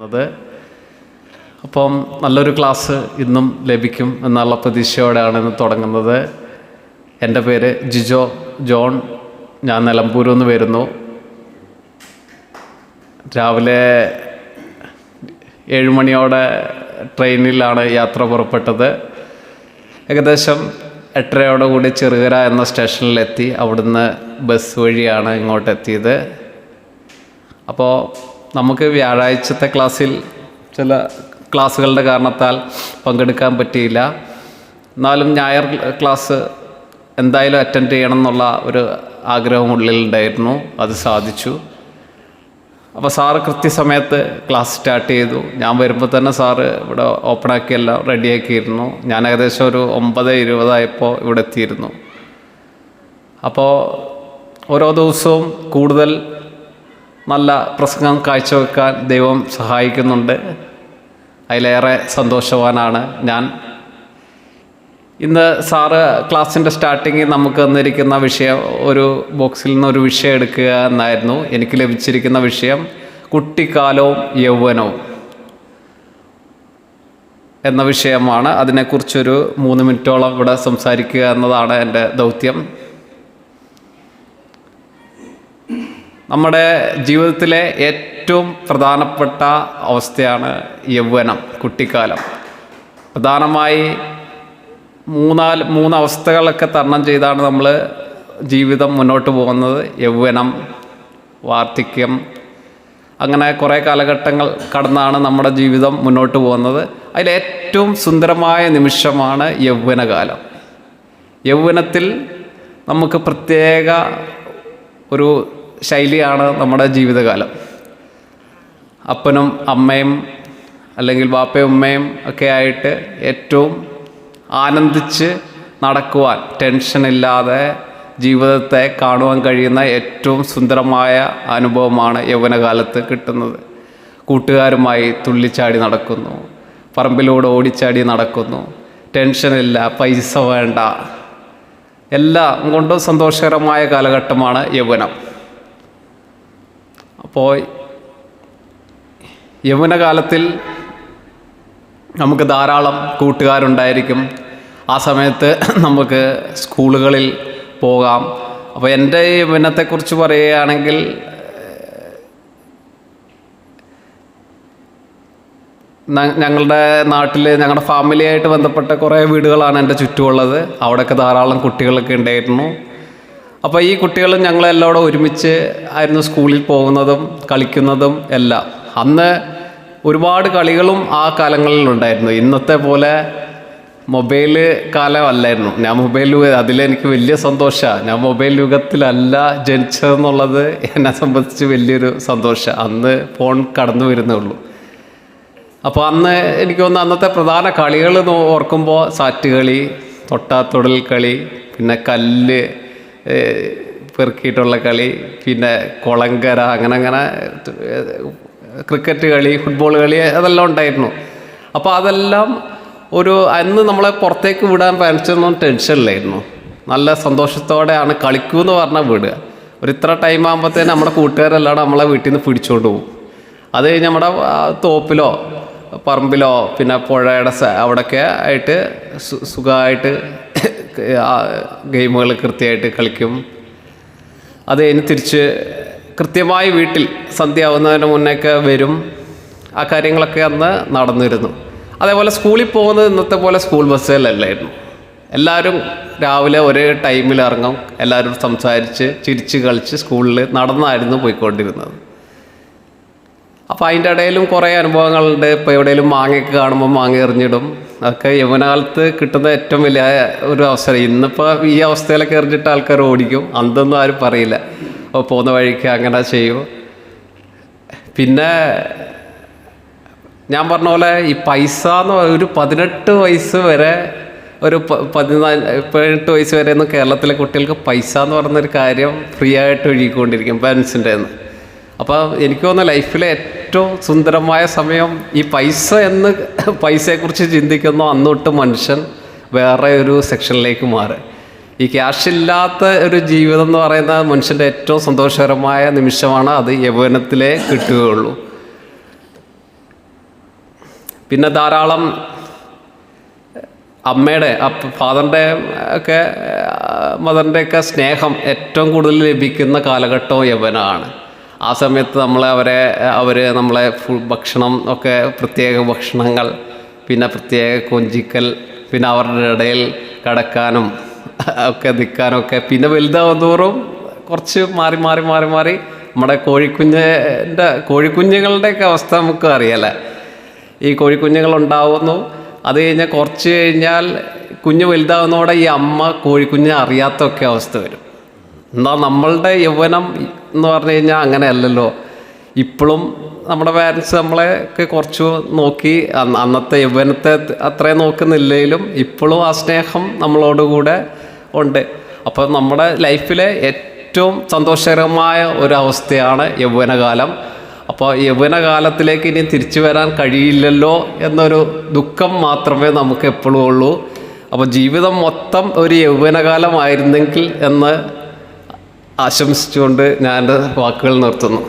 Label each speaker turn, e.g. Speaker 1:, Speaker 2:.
Speaker 1: അത് അപ്പം നല്ലൊരു ക്ലാസ് ഇന്നും ലഭിക്കും എന്നുള്ള പ്രതീക്ഷയോടെയാണ് ഇന്ന് തുടങ്ങുന്നത്. എന്റെ പേര് ജിജോ ജോൺ. ഞാൻ നിലമ്പൂരിൽ നിന്ന് വരുന്നു. രാവിലെ ഏഴുമണിയോടെ ട്രെയിനിലാണ് യാത്ര പുറപ്പെട്ടത്. ഏകദേശം എട്ടരയോടെ കൂടി ചെറുകര എന്ന സ്റ്റേഷനിലെത്തി അവിടുന്ന് ബസ് വഴിയാണ് ഇങ്ങോട്ടെത്തിയത്. അപ്പോൾ നമുക്ക് വ്യാഴാഴ്ചത്തെ ക്ലാസ്സിൽ ചില ക്ലാസ്സുകളുടെ കാരണത്താൽ പങ്കെടുക്കാൻ പറ്റിയില്ല. എന്നാലും ഞായർ ക്ലാസ് എന്തായാലും അറ്റൻഡ് ചെയ്യണം എന്നുള്ള ഒരു ആഗ്രഹം ഉള്ളിലുണ്ടായിരുന്നു അത് സാധിച്ചു. അപ്പോൾ സാറ് കൃത്യസമയത്ത് ക്ലാസ് സ്റ്റാർട്ട് ചെയ്തു. ഞാൻ വരുമ്പോൾ തന്നെ സാറ് ഇവിടെ ഓപ്പണാക്കി എല്ലാം റെഡിയാക്കിയിരുന്നു ഞാൻ ഏകദേശം ഒരു ഒമ്പത് ഇരുപതായപ്പോൾ ഇവിടെ എത്തിയിരുന്നു. അപ്പോൾ ഓരോ ദിവസവും കൂടുതൽ നല്ല പ്രസംഗം കാഴ്ചവെക്കാൻ ദൈവം സഹായിക്കുന്നുണ്ട്. അതിലേറെ സന്തോഷവാനാണ് ഞാൻ. ഇന്ന് സാറ് ക്ലാസ്സിന്റെ സ്റ്റാർട്ടിങ്ങിൽ നമുക്ക് തന്നിരിക്കുന്ന വിഷയം ഒരു ബോക്സിൽ നിന്ന് ഒരു വിഷയം എടുക്കുക എന്നായിരുന്നു. എനിക്ക് ലഭിച്ചിരിക്കുന്ന വിഷയം കുട്ടിക്കാലവും യൗവനവും എന്ന വിഷയമാണ്. അതിനെക്കുറിച്ചൊരു മൂന്ന് മിനിറ്റോളം ഇവിടെ സംസാരിക്കുക എന്നതാണ് എന്റെ ദൗത്യം. നമ്മുടെ ജീവിതത്തിലെ ഏറ്റവും പ്രധാനപ്പെട്ട അവസ്ഥയാണ് യൗവനം കുട്ടിക്കാലം. പ്രധാനമായി മൂന്നാൽ മൂന്ന് അവസ്ഥകളൊക്കെ തരണം ചെയ്താണ് നമ്മൾ ജീവിതം മുന്നോട്ട് പോകുന്നത്. യൗവനം വാർദ്ധക്യം അങ്ങനെ കുറേ കാലഘട്ടങ്ങൾ കടന്നാണ് നമ്മുടെ ജീവിതം മുന്നോട്ട് പോകുന്നത്. അതിലേറ്റവും സുന്ദരമായ നിമിഷമാണ് യൗവനകാലം. യൗവനത്തിൽ നമുക്ക് പ്രത്യേക ഒരു ശൈലിയാണ് നമ്മുടെ ജീവിതകാലം. അപ്പനും അമ്മയും അല്ലെങ്കിൽ ബാപ്പയും ഉമ്മയും ഒക്കെ ആയിട്ട് ഏറ്റവും ആനന്ദിച്ച് നടക്കുവാൻ ടെൻഷനില്ലാതെ ജീവിതത്തെ കാണുവാൻ കഴിയുന്ന ഏറ്റവും സുന്ദരമായ അനുഭവമാണ് യൗവനകാലത്ത് കിട്ടുന്നത്. കൂട്ടുകാരുമായി തുള്ളിച്ചാടി നടക്കുന്നു. പറമ്പിലൂടെ ഓടിച്ചാടി നടക്കുന്നു. ടെൻഷനില്ല പൈസ വേണ്ട. എല്ലാം കൊണ്ടും സന്തോഷകരമായ കാലഘട്ടമാണ് യൗവനം. അപ്പോൾ യൗവനകാലത്തിൽ നമുക്ക് ധാരാളം കൂട്ടുകാരുണ്ടായിരിക്കും. ആ സമയത്ത് നമുക്ക് സ്കൂളുകളിൽ പോകാം. അപ്പോൾ എന്റെ യൗവനത്തെക്കുറിച്ച് പറയുകയാണെങ്കിൽ ഞങ്ങളുടെ നാട്ടിൽ ഞങ്ങളുടെ ഫാമിലിയായിട്ട് ബന്ധപ്പെട്ട കുറേ വീടുകളാണ് എന്റെ ചുറ്റുമുള്ളത്. അവിടെയൊക്കെ ധാരാളം കുട്ടികളൊക്കെ ഉണ്ടായിരുന്നു. അപ്പോൾ ഈ കുട്ടികളും ഞങ്ങളെല്ലാം ഒരുമിച്ച് ആയിരുന്നു സ്കൂളിൽ പോകുന്നതും കളിക്കുന്നതും എല്ലാം. അന്ന് ഒരുപാട് കളികളും ആ കാലങ്ങളിൽ ഉണ്ടായിരുന്നു. ഇന്നത്തെ പോലെ മൊബൈൽ കാലമല്ലായിരുന്നു. ഞാൻ മൊബൈൽ അതിലെനിക്ക് വലിയ സന്തോഷമാണ് ഞാൻ മൊബൈൽ യുഗത്തിലല്ല ജനിച്ചതെന്നുള്ളത് എന്നെ സംബന്ധിച്ച് വലിയൊരു സന്തോഷമാണ് അന്ന് ഫോൺ കടന്നു വരുന്നേ ഉള്ളൂ. അപ്പോൾ അന്ന് എനിക്ക് തോന്നുന്നു അന്നത്തെ പ്രധാന കളികൾ ഓർക്കുമ്പോൾ സാറ്റ് കളി തൊട്ടാത്തൊടൽ കളി പിന്നെ കല്ല് പെറുക്കിയിട്ടുള്ള കളി പിന്നെ കുളങ്കര അങ്ങനെ അങ്ങനെ ക്രിക്കറ്റ് കളി ഫുട്ബോൾ കളി അതെല്ലാം ഉണ്ടായിരുന്നു. അപ്പോൾ അതെല്ലാം ഒരു അന്ന് നമ്മളെ പുറത്തേക്ക് വിടാൻ പാരൻസൊന്നും ടെൻഷനില്ലായിരുന്നു നല്ല സന്തോഷത്തോടെയാണ് കളിക്കൂ എന്ന് പറഞ്ഞാൽ വിടുക. ഒരു ഇത്ര ടൈം ആകുമ്പോഴത്തേന് നമ്മുടെ കൂട്ടുകാരെല്ലാം നമ്മളെ വീട്ടിൽ നിന്ന് പിടിച്ചുകൊണ്ട് പോകും അത് കഴിഞ്ഞ് നമ്മുടെ തോപ്പിലോ പറമ്പിലോ പിന്നെ പുഴയുടെ അവിടെയൊക്കെ ആയിട്ട് സുഖമായിട്ട് ഗെയിമുകൾ കൃത്യമായിട്ട് കളിക്കും. അത് കഴിഞ്ഞ് തിരിച്ച് കൃത്യമായി വീട്ടിൽ സന്ധ്യ ആവുന്നതിന് മുന്നേയൊക്കെ വരും. ആ കാര്യങ്ങളൊക്കെ അന്ന് നടന്നിരുന്നു. അതേപോലെ സ്കൂളിൽ പോകുന്നത് ഇന്നത്തെ പോലെ സ്കൂൾ ബസ്സുകളിലല്ലായിരുന്നു. എല്ലാവരും രാവിലെ ഒരേ ടൈമിൽ ഇറങ്ങും. എല്ലാവരും സംസാരിച്ച് ചിരിച്ച് കളിച്ച് സ്കൂളിൽ നടന്നായിരുന്നു പോയിക്കൊണ്ടിരുന്നത്. അപ്പോൾ അതിന്റെ ഇടയിലും കുറേ അനുഭവങ്ങളുണ്ട്. ഇപ്പോൾ എവിടെയെങ്കിലും മാങ്ങയൊക്കെ കാണുമ്പോൾ മാങ്ങ എറിഞ്ഞിടും. അതൊക്കെ യൗവനകാലത്ത് കിട്ടുന്ന ഏറ്റവും വലിയ ഒരു അവസരം. ഇന്നിപ്പോൾ ഈ അവസ്ഥയിലൊക്കെ എറിഞ്ഞിട്ട് ആൾക്കാർ ഓടിക്കും. അന്തൊന്നും ആരും പറയില്ല. അപ്പോൾ പോകുന്ന വഴിക്ക് അങ്ങനെ ചെയ്യും. പിന്നെ ഞാൻ പറഞ്ഞ പോലെ ഈ പൈസ എന്ന് ഒരു പതിനെട്ട് വയസ്സ് വരെ ഒരു പതിനാല് പതിനെട്ട് വയസ്സ് വരെ ഒന്നും കേരളത്തിലെ കുട്ടികൾക്ക് പൈസ എന്ന് പറയുന്നൊരു കാര്യം ഫ്രീ ആയിട്ട് ഒഴുകിക്കൊണ്ടിരിക്കും പാരൻസിന്റെ അപ്പോൾ എനിക്ക് തോന്നുന്നു ലൈഫിലെ ഏറ്റവും സുന്ദരമായ സമയം ഈ പൈസ എന്ന് പൈസയെക്കുറിച്ച് ചിന്തിക്കുന്നു അന്നൊട്ട് മനുഷ്യൻ വേറെ ഒരു സെക്ഷനിലേക്ക് മാറുക ഈ ക്യാഷ് ഇല്ലാത്ത ഒരു ജീവിതം എന്ന് പറയുന്ന മനുഷ്യന്റെ ഏറ്റവും സന്തോഷകരമായ നിമിഷമാണ് അത് യൗവനത്തിലേ കിട്ടുകയുള്ളൂ. പിന്നെ ധാരാളം അമ്മയുടെ ഫാദറിന്റെ ഒക്കെ മദറിന്റെയൊക്കെ സ്നേഹം ഏറ്റവും കൂടുതൽ ലഭിക്കുന്ന കാലഘട്ടവും യൗവനമാണ്. ആ സമയത്ത് നമ്മൾ അവരെ അവർ നമ്മളെ ഫുൾ ഭക്ഷണം ഒക്കെ പ്രത്യേക ഭക്ഷണങ്ങൾ പിന്നെ പ്രത്യേക കൊഞ്ചിക്കൽ പിന്നെ അവരുടെ ഇടയിൽ കടക്കാനും ഒക്കെ നിൽക്കാനും ഒക്കെ പിന്നെ വലുതാവും തോറും കുറച്ച് മാറി മാറി മാറി മാറി നമ്മുടെ കോഴിക്കുഞ്ഞിന്റെ കോഴിക്കുഞ്ഞുങ്ങളുടെയൊക്കെ അവസ്ഥ നമുക്ക് അറിയാലേ ഈ കോഴിക്കുഞ്ഞുങ്ങൾ ഉണ്ടാവുന്നു. അത് കഴിഞ്ഞാൽ കുറച്ച് കഴിഞ്ഞാൽ കുഞ്ഞ് വലുതാവുന്നതോടെ ഈ അമ്മ കോഴിക്കുഞ്ഞ് അറിയാത്തൊക്കെ അവസ്ഥ വരും. എന്നാൽ നമ്മളുടെ യൗവനം എന്ന് പറഞ്ഞു കഴിഞ്ഞാൽ അങ്ങനെയല്ലല്ലോ. ഇപ്പോഴും നമ്മുടെ പാരൻസ് നമ്മളെ ഒക്കെ കുറച്ച് നോക്കി അന്നത്തെ യൗവനത്തെ അത്രയും നോക്കുന്നില്ലെങ്കിലും ഇപ്പോഴും ആ സ്നേഹം നമ്മളോടുകൂടെ ഉണ്ട്. അപ്പോൾ നമ്മുടെ ലൈഫിലെ ഏറ്റവും സന്തോഷകരമായ ഒരവസ്ഥയാണ് യൗവനകാലം. അപ്പോൾ യൗവനകാലത്തിലേക്ക് ഇനി തിരിച്ചു വരാൻ കഴിയില്ലല്ലോ എന്നൊരു ദുഃഖം മാത്രമേ നമുക്ക് എപ്പോഴും ഉള്ളൂ. അപ്പോൾ ജീവിതം മൊത്തം ഒരു യൗവനകാലമായിരുന്നെങ്കിൽ എന്ന് ആശംസിച്ചുകൊണ്ട് ഞാൻ എന്റെ വാക്കുകൾ നിർത്തുന്നു.